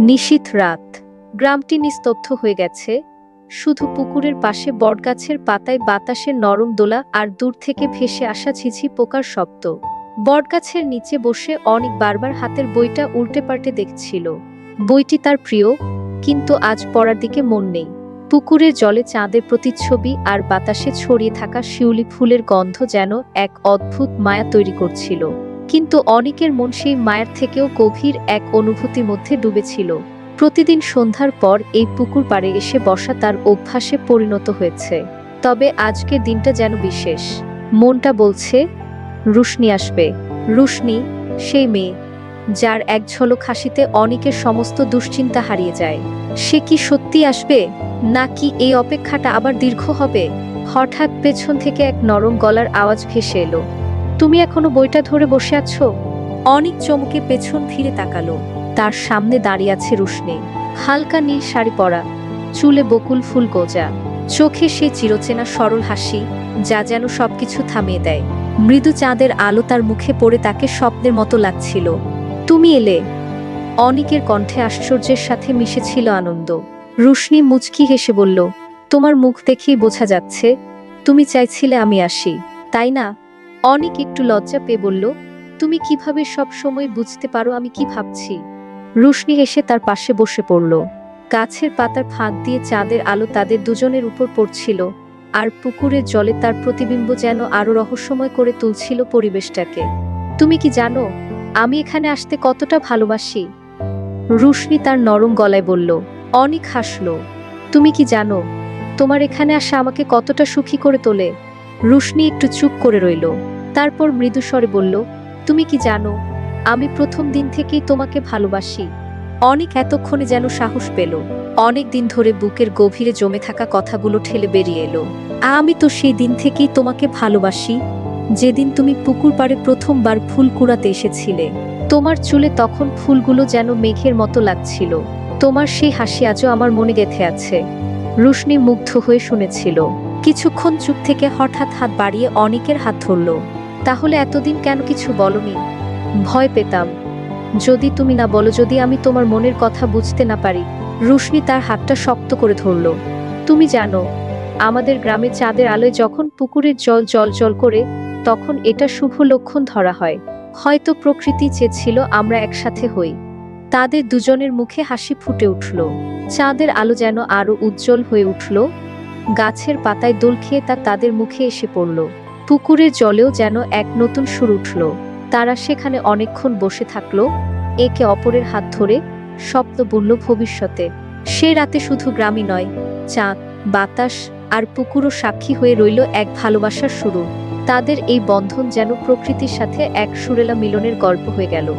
নিশীথ রাত। গ্রামটি নিস্তব্ধ হয়ে গেছে। শুধু পুকুরের পাশে বটগাছের পাতায় বাতাসের নরম দোলা আর দূর থেকে ভেসে আসা ঝিঝি পোকার শব্দ। বটগাছের নিচে বসে অনেক বারবার হাতের বইটা উল্টে পাল্টে দেখছিল। বইটি তার প্রিয়, কিন্তু আজ পড়ার দিকে মন নেই। পুকুরের জলে চাঁদের প্রতিচ্ছবি আর বাতাসে ছড়িয়ে থাকা শিউলি ফুলের গন্ধ যেন এক অদ্ভুত মায়া তৈরি করছিল। কিন্তু অনেকের মন সেই মায়ের থেকেও গভীর এক অনুভূতির মধ্যে ডুবেছিল। প্রতিদিন সন্ধ্যার পর এই পুকুর পাড়ে এসে বসা তার অভ্যাসে পরিণত হয়েছে। তবে আজকের দিনটা যেন বিশেষ। মনটা বলছে, রুশনি আসবে। রুশনি, সেই মেয়ে, যার এক ঝলক হাসিতে অনেকের সমস্ত দুশ্চিন্তা হারিয়ে যায়। সে কি সত্যি আসবে? নাকি এই অপেক্ষাটা আবার দীর্ঘ হবে? হঠাৎ পেছন থেকে এক নরম গলার আওয়াজ ভেসে এলো। তুমি এখনও বইটা ধরে বসে আছো? অনেক চমকে পেছন ফিরে তাকালো। তার সামনে দাঁড়িয়ে আছে রুশনি। হালকা নীল শাড়ি পরা, চুলে বকুল ফুল গোজা। চোখে সে চিরচেনা সরল হাসি, যা যেন সবকিছু থামিয়ে দেয়। মৃদু চাঁদের আলো তার মুখে পড়ে তাকে স্বপ্নের মতো লাগছিল। তুমি এলে? অনিকের কণ্ঠে আশ্চর্যের সাথে মিশেছিল আনন্দ। রুশনি মুচকি হেসে বলল, তোমার মুখ দেখেই বোঝা যাচ্ছে। তুমি চাইছিলে আমি আসি, তাই না? অনেক একটু লজ্জা পেয়ে বলল, তুমি কীভাবে সব সময় বুঝতে পারো আমি কি ভাবছি? রুশনি এসে তার পাশে বসে পড়ল। গাছের পাতার ফাঁক দিয়ে চাঁদের আলো তাদের দুজনের উপর পড়ছিল, আর পুকুরের জলে তার প্রতিবিম্ব যেন আরও রহস্যময় করে তুলছিল পরিবেশটাকে। তুমি কি জানো, আমি এখানে আসতে কতটা ভালোবাসি? রুশনি তার নরম গলায় বলল। অনেক হাসলো। তুমি কি জানো, তোমার এখানে আসা আমাকে কতটা সুখী করে তোলে? রুশনি একটু চুপ করে রইল। তারপর মৃদুস্বরে বলল, তুমি কি জানো, আমি প্রথম দিন থেকেই তোমাকে ভালোবাসি। অনেক এতক্ষণে যেন সাহস পেল। অনেক দিন ধরে বুকের গভীরে জমে থাকা কথাগুলো ঠেলে বেরিয়ে এলো। আমি তো সেই দিন থেকেই তোমাকে ভালোবাসি। যেদিন তুমি পুকুর পাড়ে প্রথমবার ফুল কুড়াতে এসেছিলে। তোমার চুলে তখন ফুলগুলো যেন মেঘের মতো লাগছিল। তোমার সেই হাসি আজও আমার মনে গেঁথে আছে। রুশনি মুগ্ধ হয়ে শুনেছিল। কিছুক্ষণ চুপ থেকে হঠাৎ হাত বাড়িয়ে অনেকের হাত ধরল। তাহলে এতদিন কেন কিছু বলনি? ভয় পেতাম। যদি তুমি না বলো, যদি আমি তোমার মনের কথা বুঝতে না পারি, রুশনি তার হাতটা শক্ত করে ধরল। তুমি জানো, আমাদের গ্রামে চাঁদের আলোয় যখন পুকুরের জল জল জল করে, তখন এটা শুভ লক্ষণ ধরা হয়। হয়তো প্রকৃতি চেয়েছিল আমরা একসাথে হই। তাদের দুজনের মুখে হাসি ফুটে উঠল। চাঁদের আলো যেন আরও উজ্জ্বল হয়ে উঠল। গাছের পাতায় দোল খেয়ে তা তাদের মুখে এসে পড়ল। পুকুরের জলেও যেন এক নতুন সুর উঠল। তারা সেখানে অনেকক্ষণ বসে থাকল। একে অপরের হাত ধরে স্বপ্ন বলল ভবিষ্যতে। সে রাতে শুধু গ্রামই নয়, চাঁদ, বাতাস আর পুকুরও সাক্ষী হয়ে রইল এক ভালোবাসার শুরু তাদের এই বন্ধন যেন প্রকৃতির সাথে এক সুরেলা মিলনের গল্প হয়ে গেল।